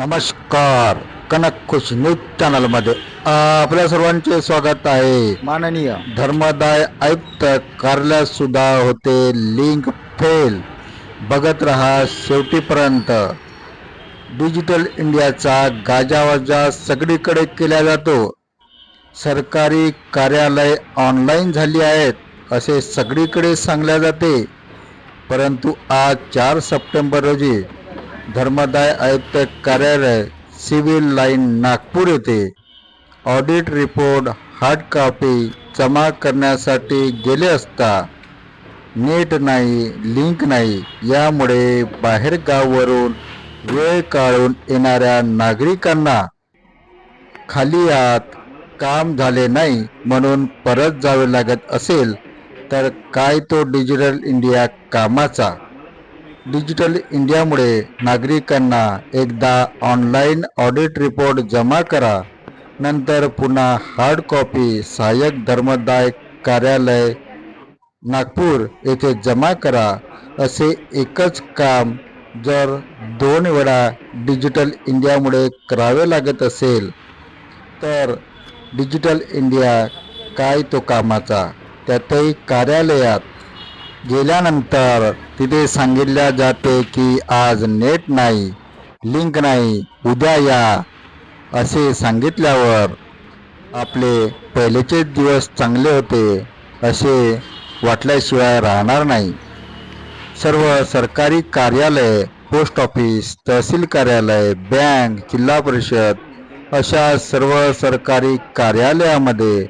नमस्कार. कनक खुश न्यूज चॅनलमध्ये आपल्या सर्वांचे स्वागत आहे. माननीय. धर्मदाय आयुक्त कार्यालयात सुद्धा होते लिंक फेल बघत रहा शेवटीपर्यंत. डिजिटल इंडियाचा गाजावाजा सगळीकडे केला जातो. सरकारी कार्यालय ऑनलाईन झाली आहेत असे सगळीकडे सांगले जाते. परंतु आज चार सप्टेंबर रोजी धर्मदाय आयुक्त कार्यालय सिव्हिल लाईन नागपूर येथे ऑडिट रिपोर्ट हार्ड कॉपी जमा करण्यासाठी गेले असता नेट नाही लिंक नाही यामुळे बाहेरगाववरून वेळ काढून येणाऱ्या नागरिकांना खाली आत काम झाले नाही म्हणून परत जावे लागत असेल तर काय तो डिजिटल इंडिया कामाचा? डिजिटल इंडियामुळे नागरिकांना एकदा ऑनलाईन ऑडिट रिपोर्ट जमा करा. नंतर पुन्हा हार्ड कॉपी सहाय्यक धर्मदाय कार्यालय नागपूर येथे जमा करा. असे एकच काम जर दोन वेळा डिजिटल इंडियामुळे करावे लागत असेल तर डिजिटल इंडिया काय तो कामाचा? त्यातही कार्यालयात गेल्यानंतर तिथे सांगितल्या जाते की आज नेट नाही लिंक नाही उद्या या असे सांगितल्यावर आपले पहिलेचे दिवस चांगले होते असे वाटल्याशिवाय राहणार नाही. सर्व सरकारी कार्यालय पोस्ट ऑफिस तहसील कार्यालय बँक जिल्हा परिषद अशा सर्व सरकारी कार्यालयामध्ये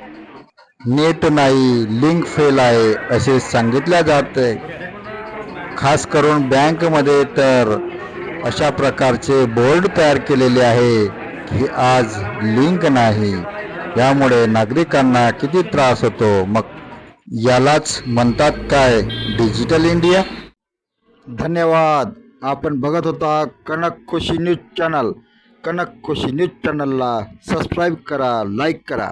नेट नाही लिंक फेल आहे असे सांगितल्या जाते खास करून बँकमध्ये तर अशा प्रकारचे बोर्ड तयार केलेले आहे की आज लिंक नाही. यामुळे नागरिकांना किती त्रास होतो? मग यालाच म्हणतात काय डिजिटल इंडिया? धन्यवाद. आपण बघत होता Kanak Khushi news channel. Kanak Khushi news चॅनलला सबस्क्राईब करा लाईक करा.